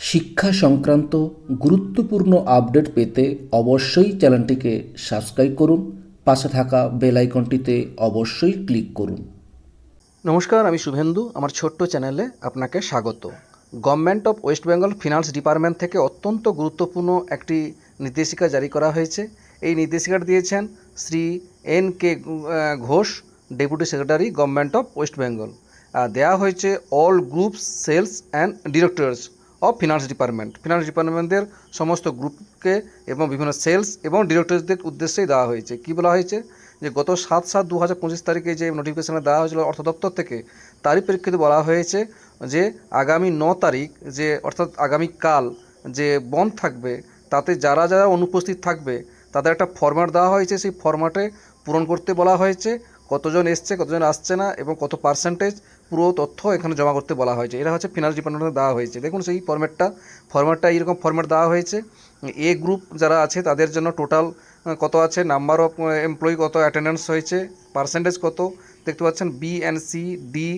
শিক্ষা সংক্রান্ত গুরুত্বপূর্ণ আপডেট পেতে অবশ্যই চ্যানেলটিকে সাবস্ক্রাইব করুন, পাশে থাকা বেল আইকনটিতে অবশ্যই ক্লিক করুন। নমস্কার, আমি শুভেন্দু, আমার ছোট্ট চ্যানেলে আপনাকে স্বাগত। Government of West Bengal finance department থেকে অত্যন্ত গুরুত্বপূর্ণ একটি নির্দেশিকা জারি করা হয়েছে। এই নির্দেশিকাটা দিয়েছেন Shri N K Ghosh deputy secretary government of West Bengal দেওয়া হয়েছে all groups sales and directors of finance department finance ডিপার্টমেন্টের সমস্ত গ্রুপকে এবং বিভিন্ন সেলস এবং ডিরেক্টরসদের উদ্দেশ্যেই দেওয়া হয়েছে। কী বলা হয়েছে? যে গত সাত সাত দু হাজার পঁচিশ তারিখে যে নোটিফিকেশানে দেওয়া হয়েছিল অর্থ দপ্তর থেকে, তারই প্রেক্ষিতে বলা হয়েছে যে আগামী ন তারিখ যে, অর্থাৎ আগামীকাল যে বন্ধ থাকবে, তাতে যারা যারা অনুপস্থিত থাকবে, তাদের একটা ফরম্যাট দেওয়া হয়েছে। সেই ফরম্যাটে পূরণ করতে বলা হয়েছে। কতজন এসছে, কতজন আসছে না এবং কত পার্সেন্টেজ পুরো তথ্য এখানে জমা করতে বলা হয়েছে। এটা হচ্ছে ফিনান্স ডিপার্টমেন্টে দেওয়া হয়েছে। দেখুন সেই ফর্ম্যাটটা ফর্ম্যাটটা এইরকম ফর্ম্যাট দেওয়া হয়েছে। এ গ্রুপ যারা আছে তাদের জন্য টোটাল কত আছে নাম্বার অফ এমপ্লয়ি কত অ্যাটেন্ডেন্স হয়েছে পার্সেন্টেজ কত, দেখতে পাচ্ছেন B and C D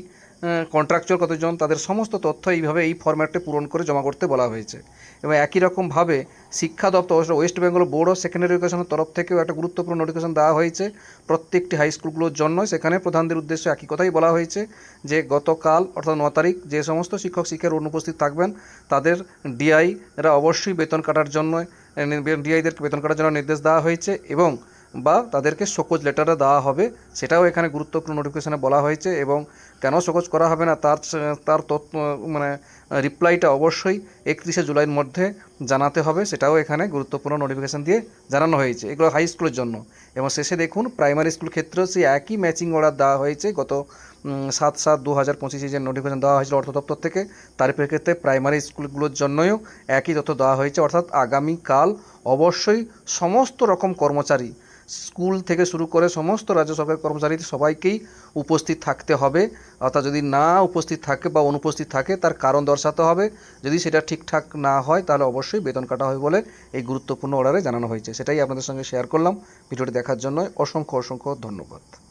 contractual কতজন, তাদের সমস্ত তথ্য এইভাবে এই ফরম্যাটে পূরণ করে জমা করতে বলা হয়েছে। এবং একই রকমভাবে শিক্ষা দপ্তর West Bengal board of secondary এডুকেশনের তরফ থেকেও একটা গুরুত্বপূর্ণ নোটিফিকেশন দেওয়া হয়েছে। প্রত্যেকটি হাই স্কুলগুলোর জন্য সেখানে প্রধানদের উদ্দেশ্যে একই কথাই বলা হয়েছে যে, গতকাল, অর্থাৎ ন তারিখ, যে সমস্ত শিক্ষক শিক্ষার অনুপস্থিত থাকবেন, তাদের ডিআই এরা অবশ্যই বেতন কাটার জন্য ডিআইদের বেতন কাটার জন্য নির্দেশ দেওয়া হয়েছে এবং বা তাদেরকে শোকজ লেটারে দেওয়া হবে, সেটাও এখানে গুরুত্বপূর্ণ নোটিফিকেশনে বলা হয়েছে এবং কেন শোকজ করা হবে না, তার তার তথ্য মানে রিপ্লাইটা অবশ্যই একত্রিশে জুলাইয়ের মধ্যে জানাতে হবে, সেটাও এখানে গুরুত্বপূর্ণ নোটিফিকেশান দিয়ে জানানো হয়েছে। এগুলো হাই স্কুলের জন্য। এবং শেষে দেখুন প্রাইমারি স্কুল ক্ষেত্রেও সেই একই ম্যাচিং অর্ডার দেওয়া হয়েছে, গত সাত সাত দু হাজার পঁচিশে যে নোটিফিকেশান দেওয়া হয়েছিল অর্থ দপ্তর থেকে, তার প্রেক্ষিতে প্রাইমারি স্কুলগুলোর জন্যও একই তথ্য দেওয়া হয়েছে। অর্থাৎ আগামীকাল অবশ্যই সমস্ত রকম কর্মচারী স্কুল থেকে শুরু করে সমস্ত রাজ্য সরকারের কর্মচারী সবাইকেই উপস্থিত থাকতে হবে। অর্থাৎ যদি না উপস্থিত থাকে বা অনুপস্থিত থাকে, তার কারণ দর্শাতে হবে। যদি সেটা ঠিকঠাক না হয়, তাহলে অবশ্যই বেতন কাটা হবে বলে এই গুরুত্বপূর্ণ অর্ডারে জানানো হয়েছে। সেটাই আপনাদের সঙ্গে শেয়ার করলাম। ভিডিওটি দেখার জন্য অসংখ্য অসংখ্য ধন্যবাদ।